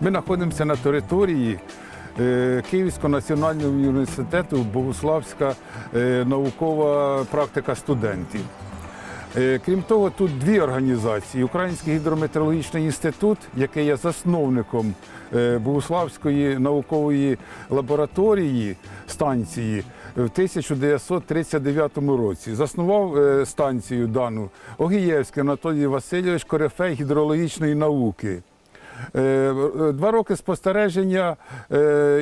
Ми знаходимося на території е, Київського національного університету Богуславська е, наукова практика студентів. Е, Крім того, тут дві організації: Український гідрометеорологічний інститут, який є засновником Богуславської наукової лабораторії станції в 1939 році. Заснував е, станцію дану Огієвський Анатолій Васильович, корифей гідрологічної науки. Е, е, Два роки спостереження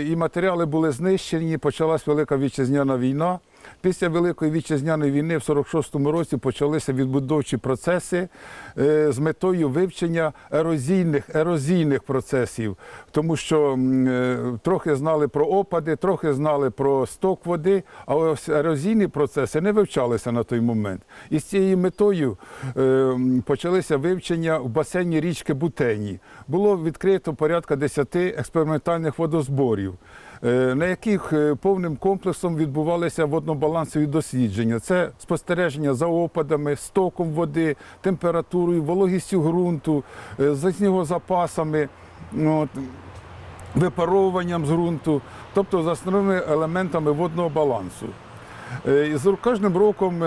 і матеріали були знищені. Почалась Велика вітчизняна війна. Після Великої вітчизняної війни в 46-му році почалися відбудовчі процеси е, з метою вивчення ерозійних, ерозійних процесів, тому що е, трохи знали про опади, трохи знали про сток води, а ось ерозійні процеси не вивчалися на той момент. І з цією метою е, почалися вивчення в басейні річки Бутені. Було відкрито порядка 10 експериментальних водозборів. Е, На яких е, повним комплексом відбувалися воднобалансові дослідження. Це спостереження за опадами, стоком води, температурою, вологістю ґрунту, е, за снігозапасами, випаровуванням з ґрунту, тобто за основними елементами водного балансу. І з кожним роком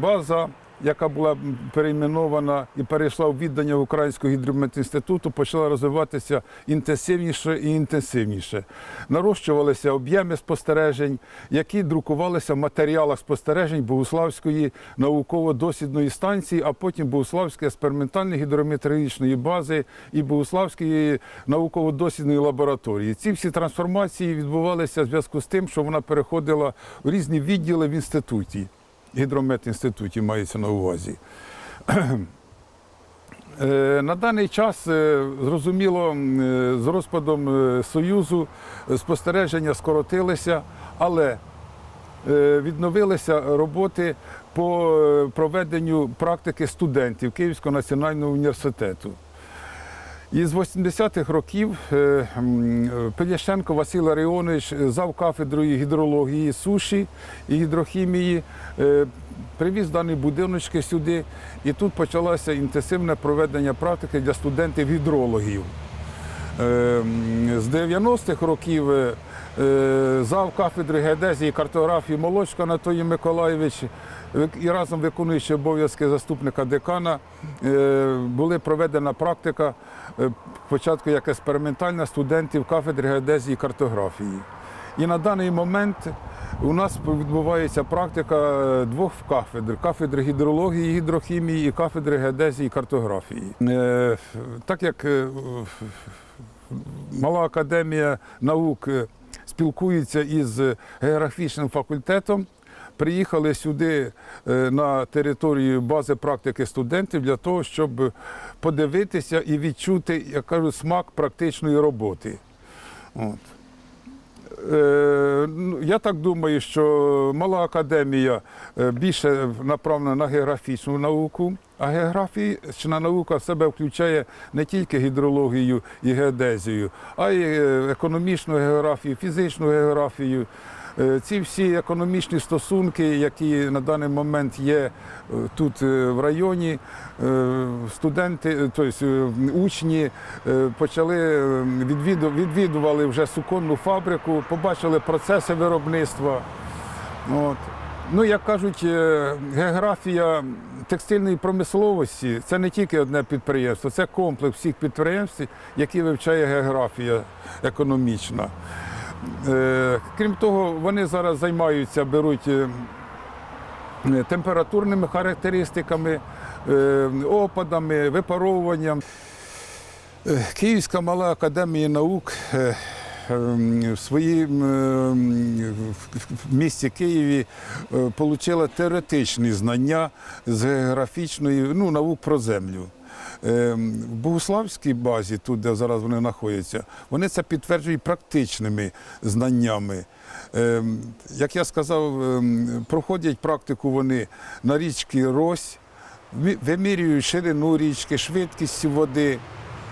база, яка була перейменована і перейшла в віддання Українського гідрометінституту, почала розвиватися інтенсивніше і інтенсивніше. Нарощувалися об'єми спостережень, які друкувалися в матеріалах спостережень Богуславської науково-дослідної станції, а потім Богуславської експериментальної гідрометеорологічної бази і Богуславської науково-дослідної лабораторії. Ці всі трансформації відбувалися в зв'язку з тим, що вона переходила в різні відділи в інституті. Гідрометінституті мається на увазі. Е, На даний час, е, зрозуміло, е, з розпадом Союзу спостереження скоротилися, але відновилися роботи по проведенню практики студентів Київського національного університету. І з 80-х років е, м, Пелященко Василь Ларіонович, е, зав кафедрою гідрології суші і гідрохімії, е, привіз дані будиночки сюди, і тут почалося інтенсивне проведення практики для студентів-гідрологів. Е, З 90-х років е, е, зав кафедри геодезії картографії Молочко Анатолій Миколаєвич і разом виконуючи обов'язки заступника декана е, були проведена практика е, спочатку як експериментальна студентів кафедри геодезії і картографії. І на даний момент у нас відбувається практика е, двох кафедр: кафедри гідрології, гідрохімії і кафедри геодезії і картографії. Е, Так як е, Мала академія наук е, спілкується із географічним факультетом. Приїхали сюди е, на територію бази практики студентів для того, щоб подивитися і відчути, як кажуть, смак практичної роботи. От. Е, ну, Я так думаю, що мала академія е, більше направлена на географічну науку, а географічна наука в себе включає не тільки гідрологію і геодезію, а й економічну географію, фізичну географію. Е, Ці всі економічні стосунки, які на даний момент є е, тут е, в районі, студенти, тобто учні почали відвіду- відвідували вже суконну фабрику, побачили процеси виробництва. От. Ну, як кажуть, географія текстильної промисловості це не тільки одне підприємство, це комплекс всіх підприємств, які вивчає географія економічна. Е, Крім того, вони зараз займаються, беруть е, е, температурними характеристиками, опадами, випаровуванням. Київська мала академія наук в своїм місті Києві отримала теоретичні знання з географічної ну, наук про землю. Ем, В богославській базі, тут, де зараз вони знаходяться, вони це підтверджують практичними знаннями. Ем, Як я сказав, ем, проходять практику вони на річці Рось, вимірюють ширину річки, швидкість води,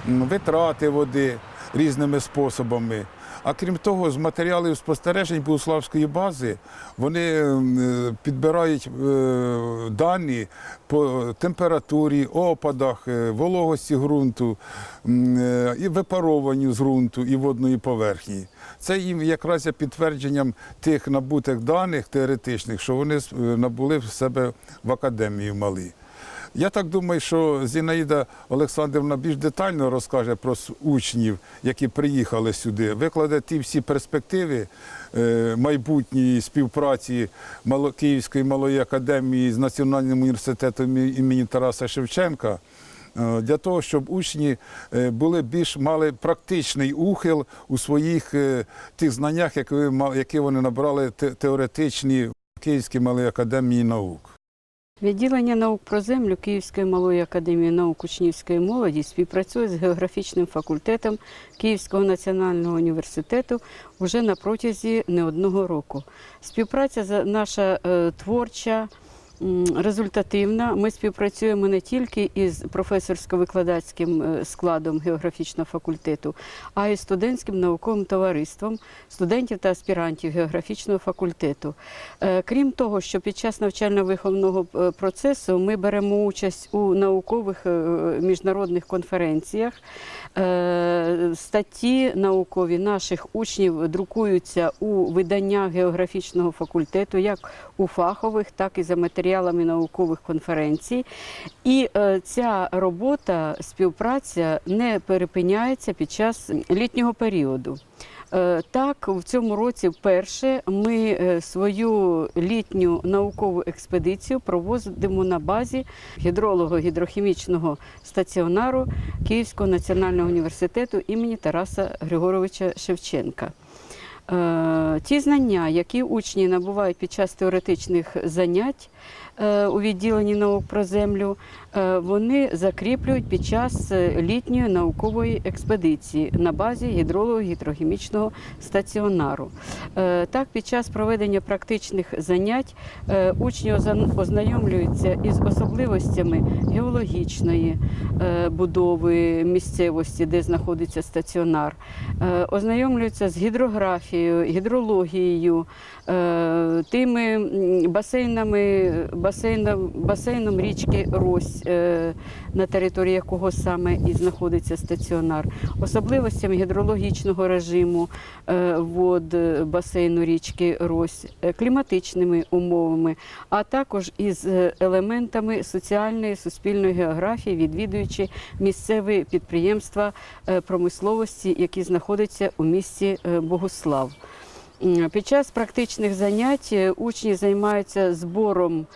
витрати води різними способами. А крім того, з матеріалів спостережень Богуславської бази вони е, підбирають е, дані по температурі, опадах, е, вологості ґрунту, і випарованню з ґрунту і водної поверхні. Це їм якраз є підтвердженням тих набутих даних теоретичних, що вони набули в себе в академії малі. Я так думаю, що Зінаїда Олександрівна більш детально розкаже про учнів, які приїхали сюди, викладе ті всі перспективи е, майбутньої співпраці Київської малої академії з Національним університетом імені Тараса Шевченка. е, Для того, щоб учні е, були більш мали практичний ухил у своїх тих знаннях, які вони набрали теоретичні в Київській малій академії наук. Відділення наук про землю Київської малої академії наук учнівської молоді співпрацює з географічним факультетом Київського національного університету вже на протязі не одного року. Співпраця наша е, творча. Результативна. Ми співпрацюємо не тільки із професорсько-викладацьким е, складом географічного факультету, а й студентським науковим товариством студентів та аспірантів географічного факультету. Е, Крім того, що під час навчально-виховного е, процесу ми беремо участь у наукових міжнародних конференціях. Статті наукові наших учнів друкуються у виданнях географічного факультету, як у фахових, так і за матеріалами наукових конференцій. І е, ця робота, співпраця не перепиняється під час літнього періоду. Е, Так, в цьому році вперше ми е, свою літню наукову експедицію проводимо на базі гідролого-гідрохімічного стаціонару Київського національного університету імені Тараса Григоровича Шевченка. Е, Ті знання, які учні набувають під час теоретичних занять е, у відділенні наук про землю, вони закріплюють під час е, літньої наукової експедиції на базі гідролого-гідрохімічного стаціонару. Е, Так, під час проведення практичних занять е, учні озна- ознайомлюються із особливостями геологічної е, будови місцевості, де знаходиться стаціонар, е, ознайомлюються з гідрографією, гідрологією, е, тими басейнами, басейном, басейном річки Рось, е, на території якого саме і знаходиться стаціонар, особливостями гідрологічного режиму е, вод е, басейну річки Рось, е, кліматичними умовами, а також із е, елементами соціальної суспільної географії, відвідуючи місцеві підприємства е, промисловості, які знаходяться у місті е, Богуслав. Під час практичних занять е, учні займаються збором е,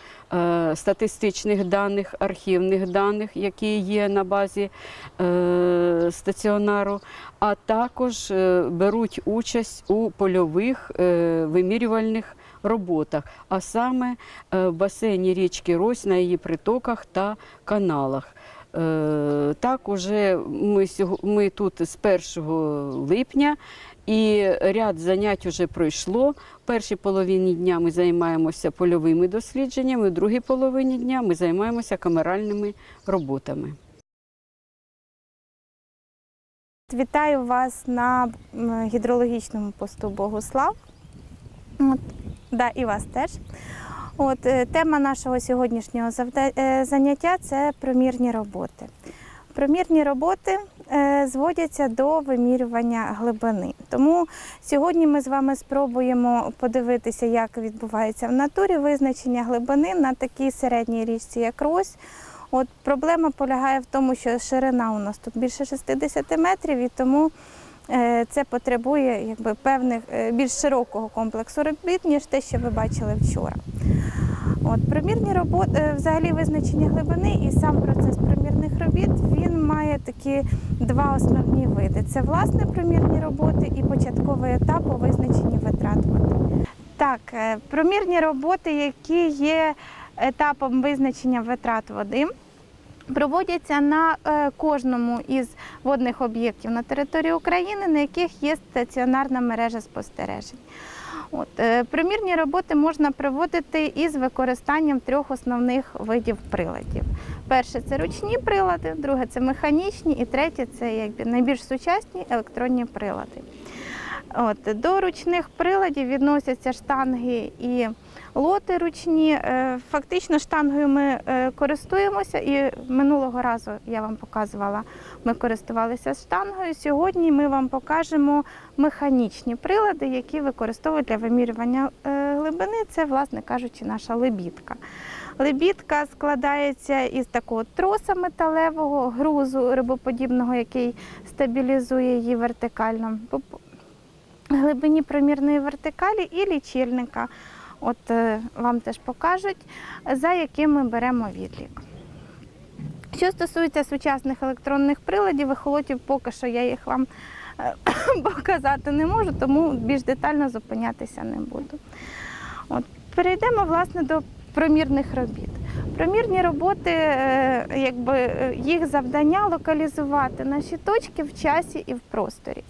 статистичних даних, архівних даних, які є на базі е, стаціонару, а також е, беруть участь у польових е, вимірювальних роботах, а саме е, в басейні річки Рось на її притоках та каналах. Е, Так, уже ми, ми тут з 1 липня і ряд занять вже пройшло. В першій половині дня ми займаємося польовими дослідженнями, в другій половині дня ми займаємося камеральними роботами. Вітаю вас на гідрологічному посту Богослав. От, да, і вас теж. От, е, тема нашого сьогоднішнього е, заняття це промірні роботи. Промірні роботи зводяться до вимірювання глибини. Тому сьогодні ми з вами спробуємо подивитися, як відбувається в натурі визначення глибини на такій середній річці, як Рось. От проблема полягає в тому, що ширина у нас тут більше 60 метрів, і тому е, це потребує якби, певних е, більш широкого комплексу робіт, ніж те, що ви бачили вчора. От, промірні роботи, взагалі визначення глибини і сам процес промірних робіт він має такі два основні види: це власне промірні роботи і початковий етап у визначенні витрат. Так, е, промірні роботи, які є етапом визначення витрат води, проводяться на е, кожному із водних об'єктів на території України, на яких є стаціонарна мережа спостережень. От, е, примірні роботи можна проводити із використанням трьох основних видів приладів. Перше це ручні прилади, друге це механічні, і третє це якби найбільш сучасні електронні прилади. От, до ручних приладів відносяться штанги і лоти ручні. Е, Фактично штангою ми е, користуємося і минулого разу я вам показувала, ми користувалися штангою. Сьогодні ми вам покажемо механічні прилади, які використовують для вимірювання е, глибини. Це, власне кажучи, наша лебідка. Лебідка складається із такого троса металевого, грузу рибоподібного, який стабілізує її вертикально глибині промірної вертикалі і лічильника. От е, вам теж покажуть, за яким ми беремо відлік. Що стосується сучасних електронних приладів, ехолотів, поки що я їх вам е, показати не можу, тому більш детально зупинятися не буду. От, перейдемо власне до промірних робіт. Промірні роботи, е, якби їх завдання локалізувати наші точки в часі і в просторі.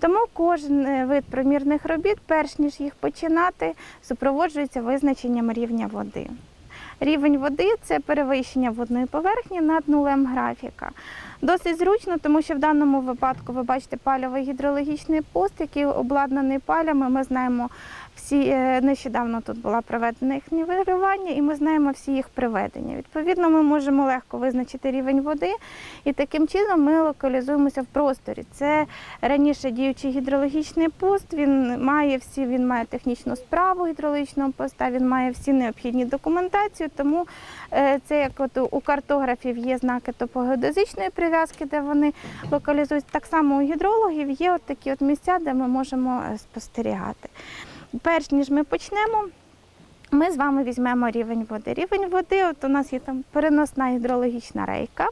Тому кожен е, вид промірних робіт, перш ніж їх починати, супроводжується визначенням рівня води. Рівень води це перевищення водної поверхні над нулем графіка. Досить зручно, тому що в даному випадку ви бачите пальовий гідрологічний пост, який обладнаний палями. Ми знаємо всі е, нещодавно тут була проведена їх нівелювання, і ми знаємо всі їх приведення. Відповідно, ми можемо легко визначити рівень води, і таким чином ми локалізуємося в просторі. Це раніше діючий гідрологічний пост. Він має всі, він має технічну справу гідрологічного поста, він має всі необхідні документацію. Тому е, це як от у картографів є знаки топогеодезичної прив'язки, де вони локалізують. Так само у гідрологів є от такі от місця, де ми можемо е, спостерігати. Перш ніж ми почнемо, ми з вами візьмемо рівень води. Рівень води, от у нас є там переносна гідрологічна рейка.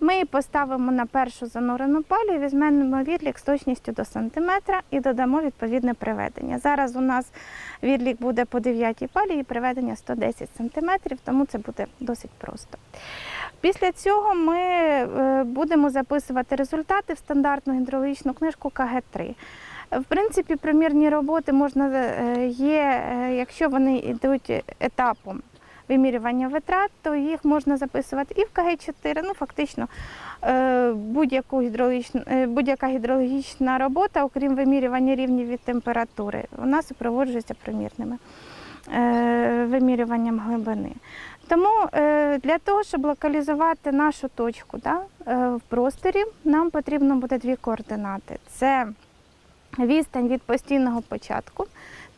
Ми її поставимо на першу занурену палю, візьмемо відлік з точністю до сантиметра і додамо відповідне приведення. Зараз у нас відлік буде по 9 палі і приведення 110 сантиметрів, тому це буде досить просто. Після цього ми е, будемо записувати результати в стандартну гідрологічну книжку КГ-3. В принципі, примірні роботи можна е, є, е, якщо вони йдуть етапом вимірювання витрат, то їх можна записувати і в КГ-4. Ну, фактично, е, будь-яку гідрологічну, будь-яка гідрологічна робота, окрім вимірювання рівнів від температури, вона супроводжується примірними вимірюванням глибини. Тому для того, щоб локалізувати нашу точку да, в просторі, нам потрібно буде дві координати. Це відстань від постійного початку,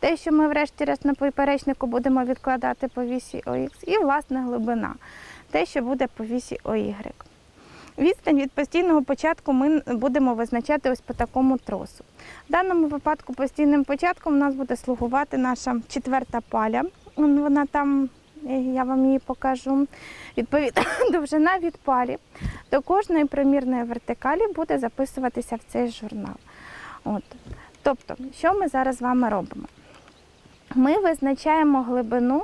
те, що ми врешті-решт на поперечнику будемо відкладати по вісі ОХ, і власне глибина, те, що буде по вісі ОY. Відстань від постійного початку ми будемо визначати ось по такому тросу. В даному випадку постійним початком у нас буде слугувати наша четверта паля. Вона там, е, я вам її покажу. Відповідно, довжина від палі до кожної примірної вертикалі буде записуватися в цей журнал. От. Тобто, що ми зараз з вами робимо? Ми визначаємо глибину,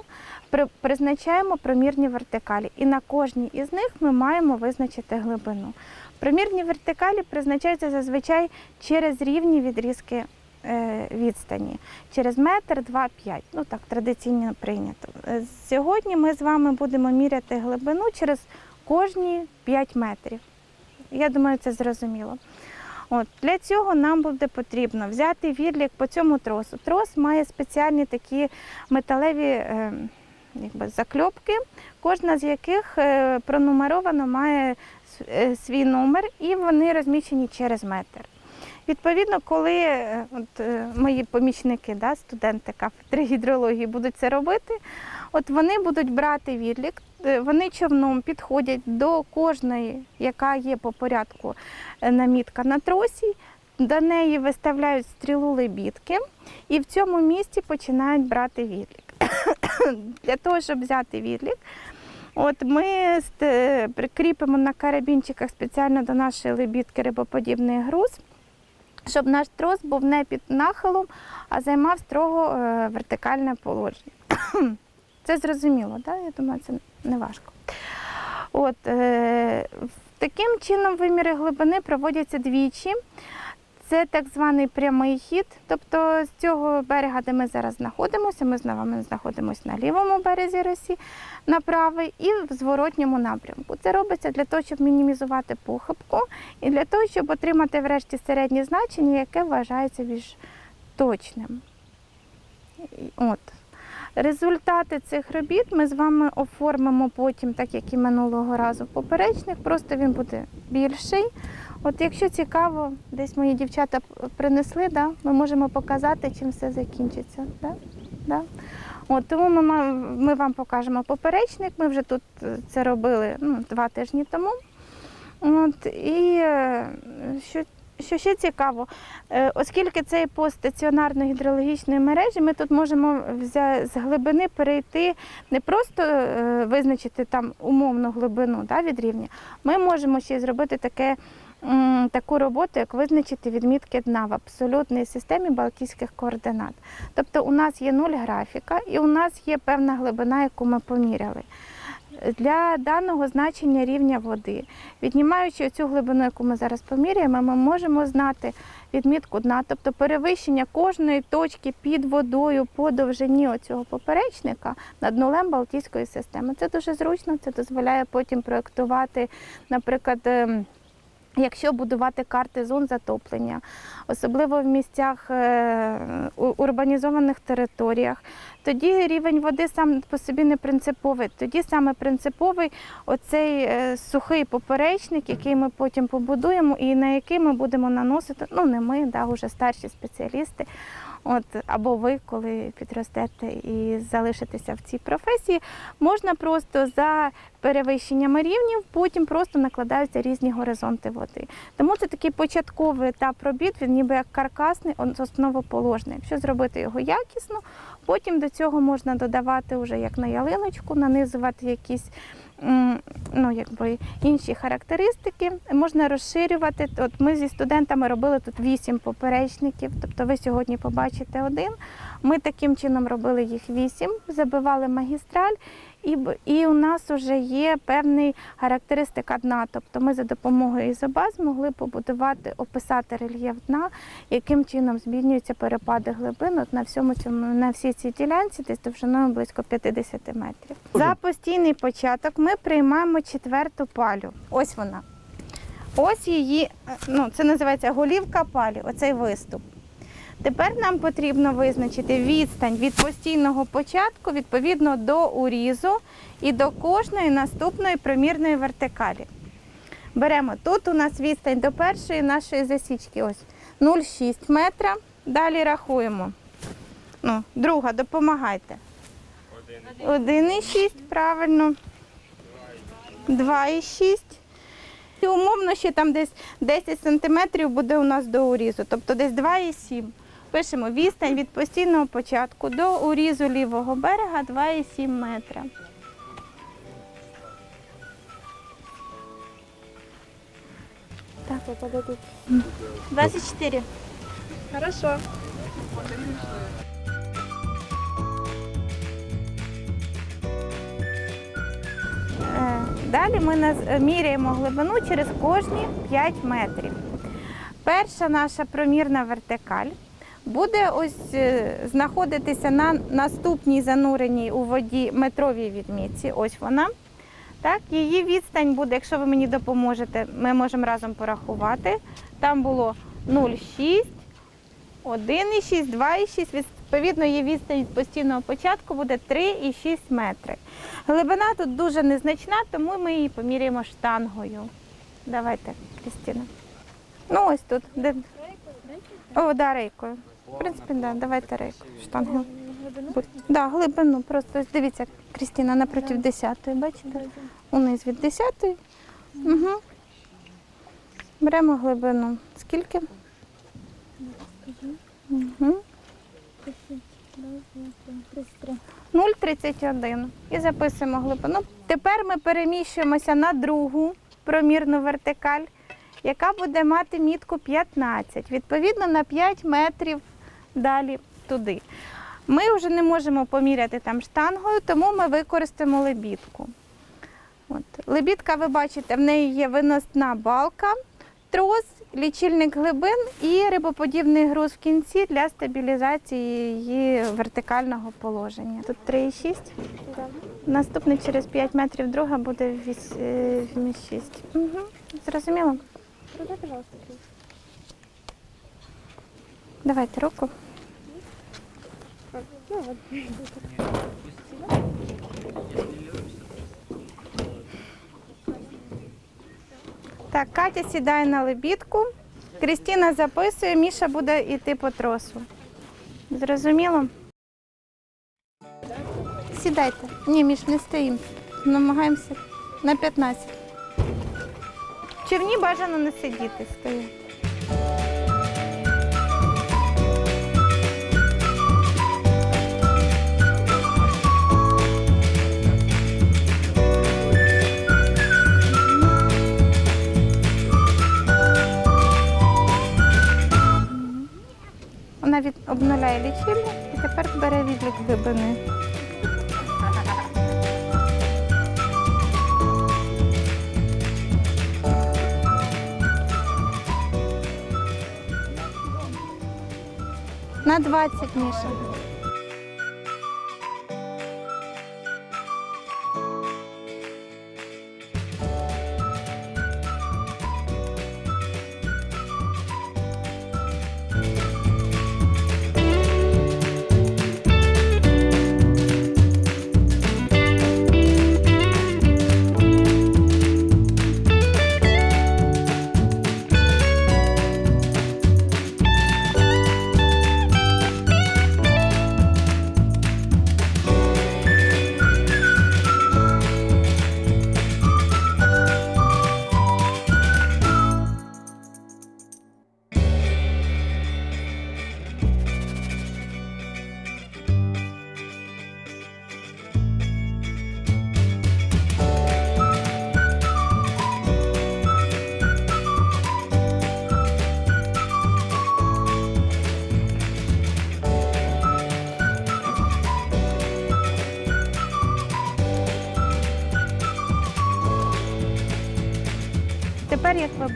призначаємо промірні вертикалі, і на кожній із них ми маємо визначити глибину. Промірні вертикалі призначаються зазвичай через рівні відрізки е, відстані, через метр, два, п'ять. Ну так традиційно прийнято. Е, Сьогодні ми з вами будемо міряти глибину через кожні 5 метрів. Я думаю, це зрозуміло. От, для цього нам буде потрібно взяти відлік по цьому тросу. Трос має спеціальні такі металеві е, якби, закльопки, кожна з яких е, пронумеровано має е, свій номер і вони розміщені через метр. Відповідно, коли е, от, е, мої помічники, да, студенти кафедри гідрології будуть це робити, от вони будуть брати відлік, е, вони човном підходять до кожної, яка є по порядку е, намітка на тросі, до неї виставляють стрілу лебідки і в цьому місці починають брати відлік. Для того, щоб взяти відлік, От ми прикріпимо на карабінчиках спеціально до нашої лебідки рибоподібний груз, щоб наш трос був не під нахилом, а займав строго е, вертикальне положення. Це зрозуміло, да? я думаю, це не важко. От, е, таким чином виміри глибини проводяться двічі. Це так званий прямий хід. Тобто з цього берега, де ми зараз знаходимося, ми з вами знаходимося на лівому березі Росі, на правий і в зворотньому напрямку. Це робиться для того, щоб мінімізувати похибку і для того, щоб отримати врешті середнє значення, яке вважається більш точним. От. Результати цих робіт ми з вами оформимо потім, так як і минулого разу поперечник, просто він буде більший. От якщо цікаво, десь мої дівчата принесли, да, ми можемо показати, чим все закінчиться. Да? Да? От, тому ми, ми вам покажемо поперечник. Ми вже тут е, це робили ну, два тижні тому. От, і е, що, що ще цікаво, е, оскільки це пост стаціонарної гідрологічної мережі, ми тут можемо з глибини перейти, не просто е, визначити там умовну глибину да, від рівня, ми можемо ще зробити таке. Таку роботу, як визначити відмітки дна в абсолютній системі балтійських координат. Тобто у нас є нуль графіка і у нас є певна глибина, яку ми поміряли. Для даного значення рівня води, віднімаючи цю глибину, яку ми зараз поміряємо, ми можемо знати відмітку дна, тобто перевищення кожної точки під водою по довжині оцього поперечника над нулем Балтійської системи. Це дуже зручно, це дозволяє потім проєктувати, наприклад. Якщо будувати карти зон затоплення, особливо в місцях е, урбанізованих територіях, тоді рівень води сам по собі не принциповий. Тоді саме принциповий оцей е, сухий поперечник, який ми потім побудуємо, і на який ми будемо наносити, ну не ми, да, вже старші спеціалісти. От, або ви, коли підростете і залишитеся в цій професії, можна просто за перевищеннями рівнів, потім просто накладаються різні горизонти води. Тому це такий початковий етап робіт, він ніби як каркасний, основоположний. Якщо зробити його якісно, потім до цього можна додавати вже як на ялиночку, нанизувати якісь ну, якби, інші характеристики. Можна розширювати. От ми зі студентами робили тут вісім поперечників, тобто ви сьогодні побачите один. Ми таким чином робили їх вісім, забивали магістраль, і, і у нас вже є певний характеристика дна. Тобто ми за допомогою ізобаз могли побудувати, описати рельєф дна, яким чином змінюються перепади глибин от на всьому цьому на всій цій ділянці, десь довжиною близько 50 метрів. За постійний початок ми приймаємо четверту палю. Ось вона. Ось її, е, ну це називається голівка палі, оцей виступ. Тепер нам потрібно визначити відстань від постійного початку відповідно до урізу і до кожної наступної примірної вертикалі. Беремо тут у нас відстань до першої нашої засічки. Ось 0,6 метра. Далі рахуємо. Ну, друга, допомагайте. 1,6, правильно. 2,6. І умовно ще там десь 10 сантиметрів буде у нас до урізу, тобто десь 2,7. Пишемо відстань від постійного початку до урізу лівого берега 2,7 метра. Так, 24. Хорошо. Е, Далі ми міряємо глибину через кожні 5 метрів. Перша наша промірна вертикаль буде ось е, знаходитися на наступній зануреній у воді метровій відмітці. Ось вона. Так, її відстань буде, якщо ви мені допоможете, ми можемо разом порахувати. Там було 0,6, 1,6, 2,6. Відповідно, її відстань від постійного початку буде 3,6 метри. Глибина тут дуже незначна, тому ми її поміряємо штангою. Давайте, Крістіна. Ну, ось тут. Де... О, да, рейкою. В принципі, да, давайте рейкою. Штангою. Будь- Да, глибину. Просто ось дивіться, Крістіна напроти 10-ї, бачите? Униз від 10-ї. Угу. Беремо глибину. Скільки? Угу. 0,31 і записуємо глибину. Тепер ми переміщуємося на другу промірну вертикаль, яка буде мати мітку 15, відповідно на 5 метрів далі туди. Ми вже не можемо поміряти там штангою, тому ми використаємо лебідку. От. Лебідка, ви бачите, в неї є виносна балка, трос, лічильник глибин і рибоподібний груз в кінці для стабілізації її вертикального положення. Тут 3,6. Наступний через 5 метрів друга буде 8,6. Угу. Зрозуміло? Продай, пожалуйста, Так, Катя сідає на лебідку. Крістіна записує, Міша буде йти по тросу. Зрозуміло? Сідайте. Ні, Міш, не стоїмо. Намагаємося на 15. В човні бажано не сидіти, стоїть. Вона від обнуляє лічильник і тепер бере відлік глибини. На 20, Міша.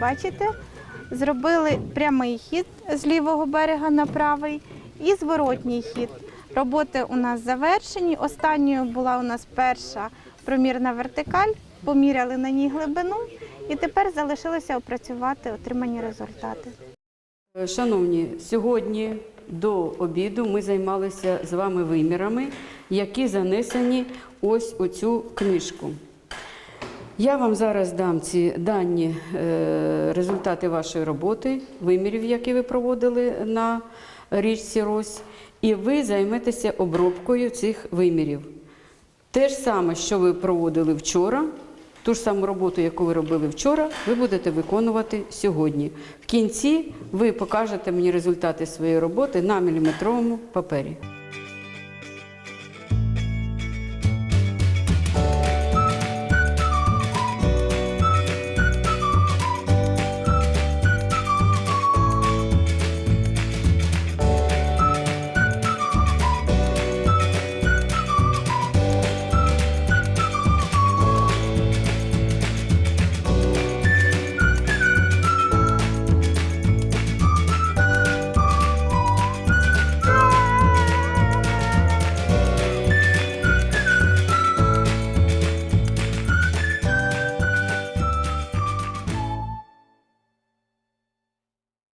Бачите, зробили прямий хід з лівого берега на правий і зворотній хід. Роботи у нас завершені. Останньою була у нас перша промірна вертикаль, поміряли на ній глибину, і тепер залишилося опрацювати отримані результати. Шановні, сьогодні до обіду ми займалися з вами вимірами, які занесені ось у цю книжку. Я вам зараз дам ці дані е, результати вашої роботи, вимірів, які ви проводили на річці Рось, і ви займетеся обробкою цих вимірів. Те ж саме, що ви проводили вчора, ту ж саму роботу, яку ви робили вчора, ви будете виконувати сьогодні. В кінці ви покажете мені результати своєї роботи на міліметровому папері.